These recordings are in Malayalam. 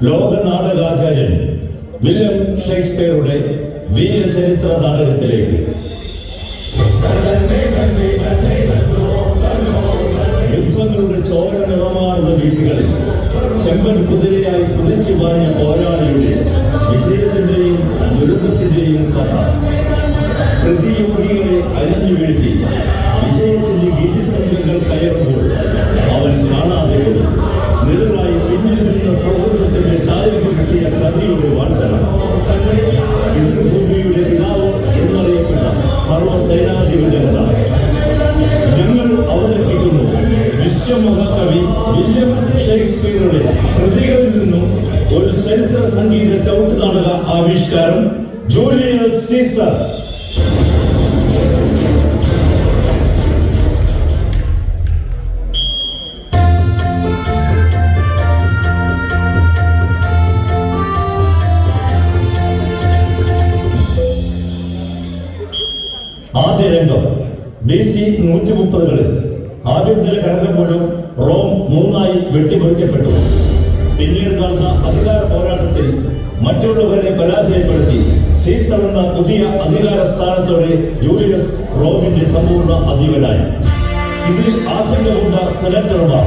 ലോക നാടകാചാര്യൻ വില്യം ഷേക്സ്പിയറുടെ വീരചരിത്ര നാടകത്തിലേക്ക് യുദ്ധങ്ങളുടെ ചോര നിറമാർന്ന വീഥികളിൽ ചെമ്പൻ കുതിരയായി കുതിച്ചു പറഞ്ഞ പോരാളിയുടെ വിജയത്തിന്റെയും ദുരന്തത്തിന്റെയും കഥ പ്രതിയോഗികളെ അരിഞ്ഞു വീഴ്ത്തി വിജയത്തിന്റെ ഗിരിസംഘങ്ങൾ കയറുമ്പോൾ അവൻ കാണാതെ പോയി. നിഴലായി പിന്നിൽ നിന്ന സൗഹൃദത്തിന്റെ ചാരി കിട്ടിയ കഥയുടെ വാർത്തകൾ. ഭൂമിയുടെ പിതാവ് പിന്നീട് നടന്ന അധികാര പോരാട്ടത്തിൽ മറ്റുള്ളവരെ പരാജയപ്പെടുത്തി സീസർ എന്ന പുതിയ അധികാര സ്ഥാനത്തോടെ ജൂലിയസ് റോമിന്റെ സമ്പൂർണ അധീപനായി. ഇതിൽ ആശങ്ക കൊണ്ട സെനറ്റർമാർ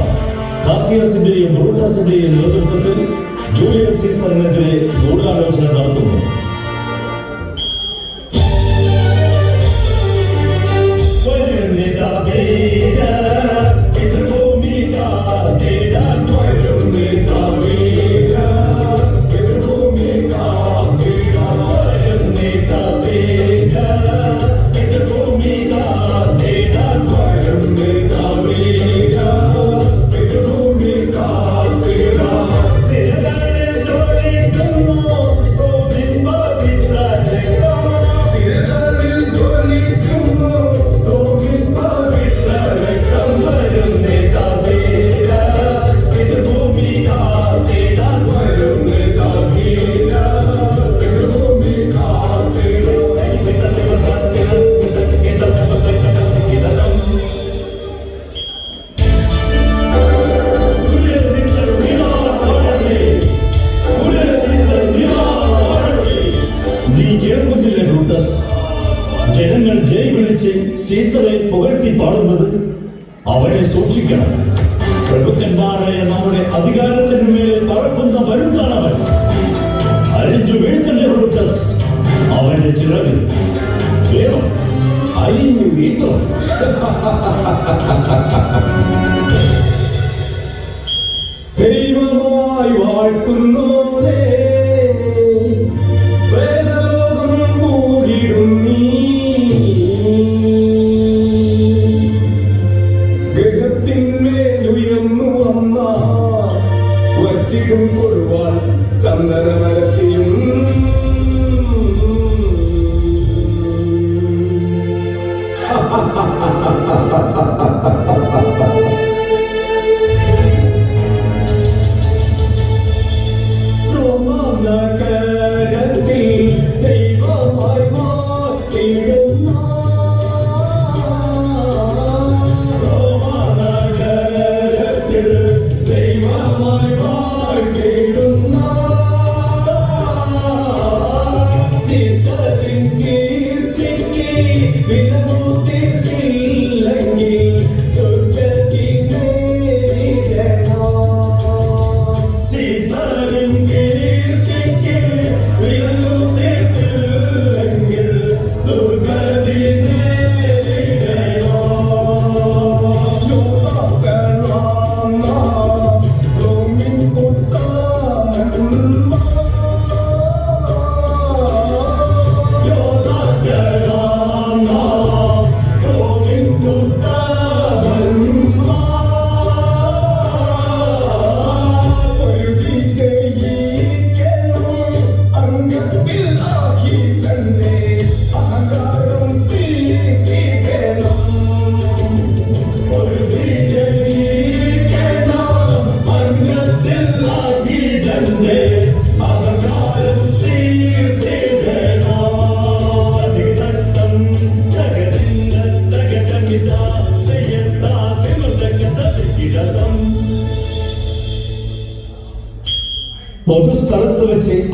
കാസിയസിന്റെയും ബ്രൂട്ടസിന്റെയും നേതൃത്വത്തിൽ ജൂലിയസ് സീസറിനെതിരെ ഗൂഢാലോചന നടത്തുന്നു. sou o Tigrão.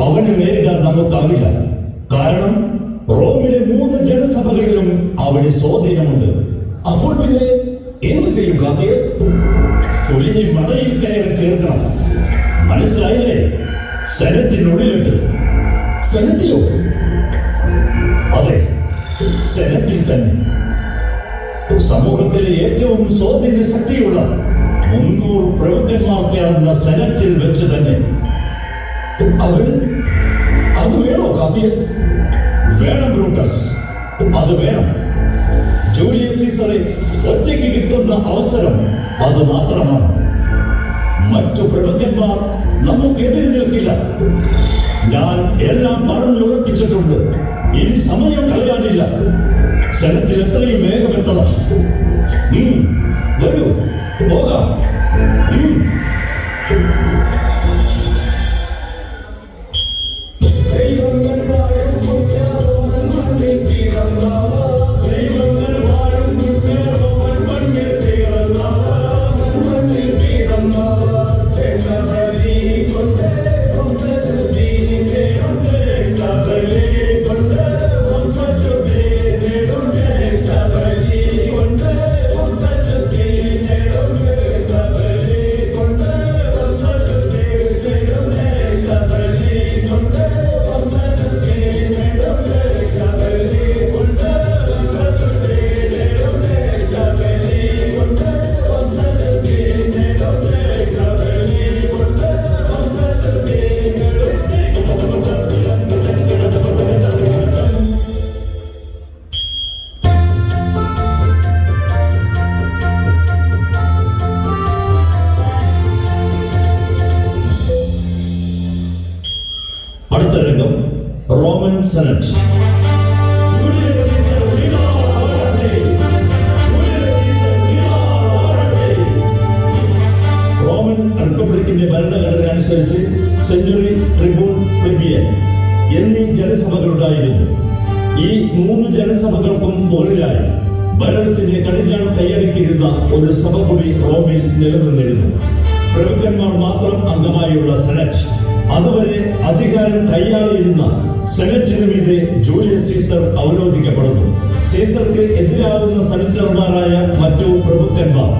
അവനെ നേരിടാൻ നമുക്കാവില്ല കാരണം റോമിലെ മൂന്ന് ജനസഭകളിലും അവന് സ്വാധീനമുണ്ട്. അപ്പോൾ പിന്നെ എന്ത് ചെയ്യും കാസിയസ് പുലിയെ മടയിൽ കയറി തീർക്കണം. മനസ്സിലായില്ലേ? സെനറ്റിനുള്ളിലിട്ട്. സെനറ്റിലോ? അതെ സെനറ്റിൽ തന്നെ. സമൂഹത്തിലെ ഏറ്റവും സ്വാധീന ശക്തിയുള്ള മുന്നൂറ് ചേർന്ന സെനറ്റിൽ വെച്ച് തന്നെ. അത് അത് വേണോ കാസിയസ്? വേണം ബ്രൂട്ടസ്. അത് വേണം. ജൂലിയസ് സീസറെ ഒറ്റയ്ക്ക് കിട്ടുന്ന അവസരം അത് മാത്രമാണ്. മറ്റു പ്രഭുക്കന്മാർ നമുക്കെതിരെ നിൽക്കില്ല. ഞാൻ എല്ലാം പറഞ്ഞുറപ്പിച്ചിട്ടുണ്ട് ഇനി സമയം കളയാനില്ല. ശരത്തിൽ എത്രയും വേഗം എത്തണം. വരൂ പോകാം. വീണാവാറട്ടെ. റോമൻ റിപ്പബ്ലിക്കിന്റെ ഭരണഘടന അനുസരിച്ച് സെഞ്ചുറി ട്രിബ്യൂൺ പ്ലിബിയൻ എന്നീ ജനസഭകളുണ്ടായിരുന്നു ഈ മൂന്ന് ജനസഭകൾക്കും മുകളിലായി ഭരണത്തിന്റെ കടിഞ്ഞാൺ കൈയടക്കിയിരുന്ന ഒരു സഭ കൂടി റോമിൽ നിലനിന്നിരുന്നു പ്രമുഖന്മാർ മാത്രം അംഗമായുള്ള സെനറ്റ് അതുവരെ അധികാരം കൈയാളിയിരുന്ന സെനറ്റിനു മീതെ ജൂലിയസ് സീസർ അവരോധിക്കപ്പെടുന്നു. സീസർക്ക് എതിരാകുന്ന സെനറ്റർമാരായ മറ്റു പ്രഭുക്കന്മാർ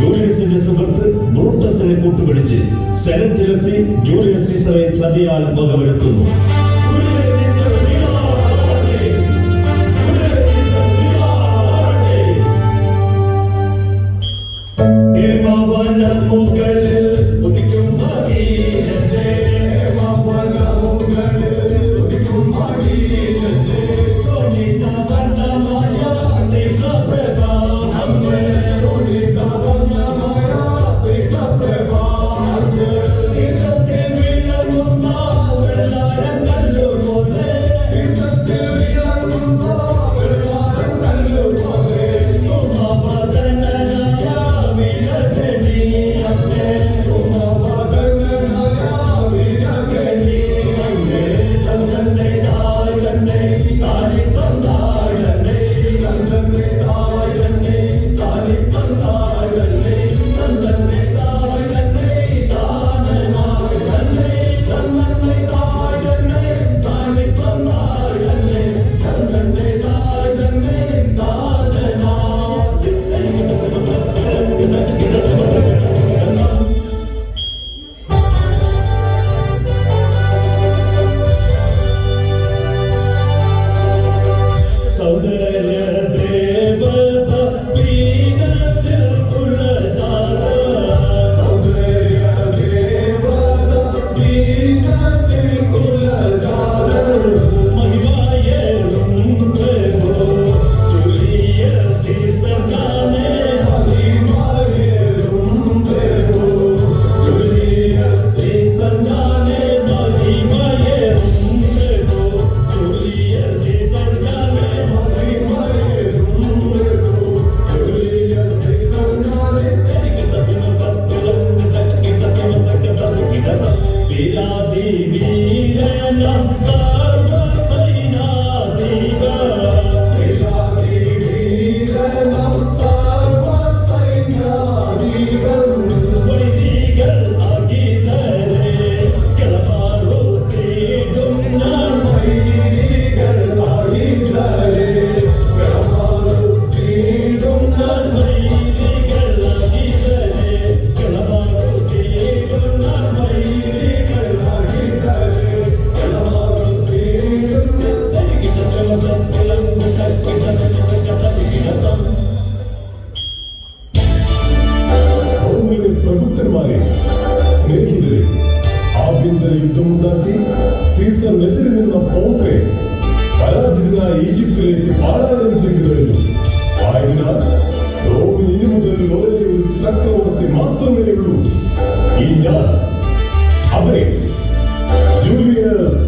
ജൂലിയസിന്റെ സുഹൃത്ത് ബ്രൂട്ടസിനെ കൂട്ടുപിടിച്ച് സെനറ്റിലെത്തി ജൂലിയസ് സീസറെ ചതിയാൽ വകവരുത്തുന്നു. ഈ ഞാൻ അതെ ജൂലിയസ്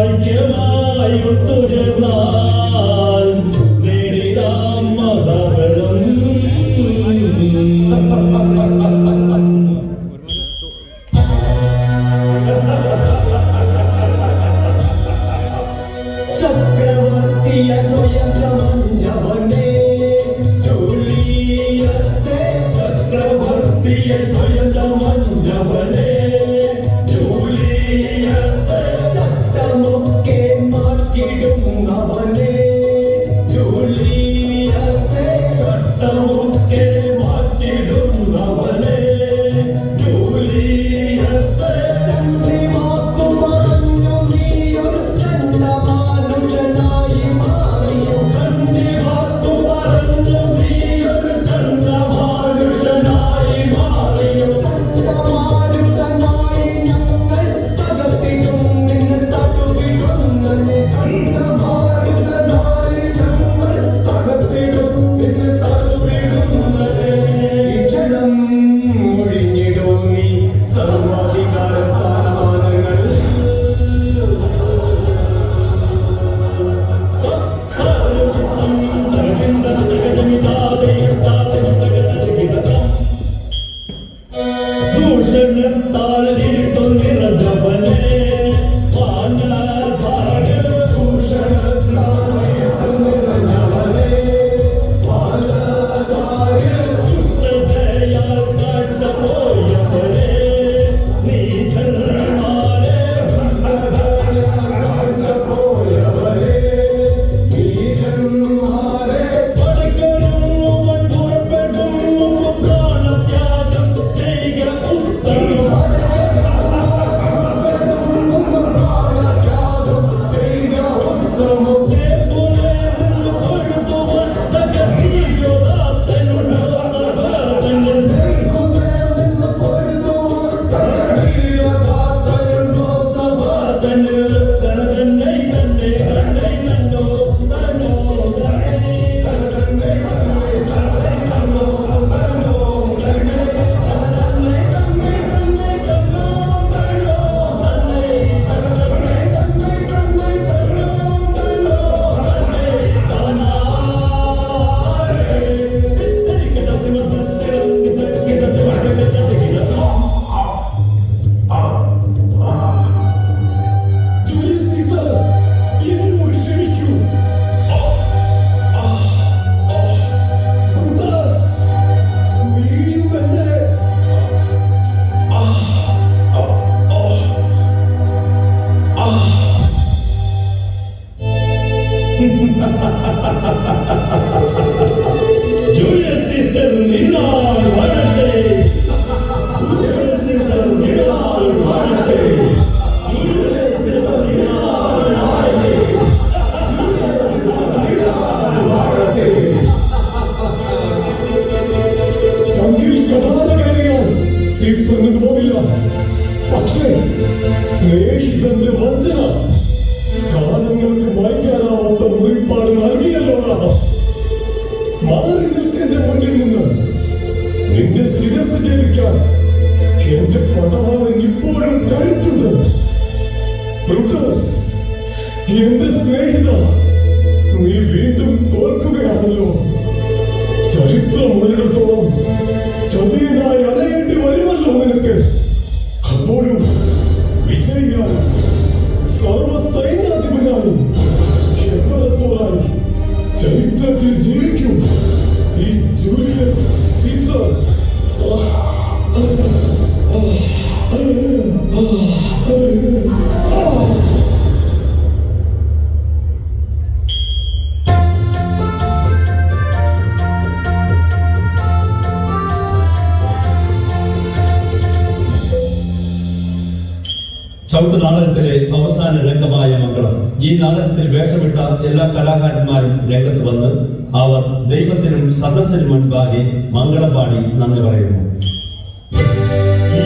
ഐക്യമായി ഒത്തുചേർന്നാൽ Yeah. എന്റെ സ്നേഹിത നീ വീണ്ടും തോൽക്കുകയാണല്ലോ. ചരിത്രം മുന്നിടത്തോളം ചതിയനായി അലയേണ്ടി വരുമല്ലോ നിനക്ക്. അപ്പോഴും വിജയിയാൽ സർവസൈന്യാധിപനായി കേവലത്തോടായി ചരിത്രത്തിൽ ജീവിക്കും ഈ ജൂലിയസ് സീസർ. ചവിട്ട് നാടകത്തിലെ അവസാന രംഗമായ മംഗളം. ഈ നാടകത്തിൽ വേഷമിട്ട എല്ലാ കലാകാരന്മാരും രംഗത്ത് വന്ന് അവർ ദൈവത്തിനും സദസ്സിനും മുൻപാകെ മംഗളം പാടി നന്ദി പറയുന്നു. ഈ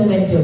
momento.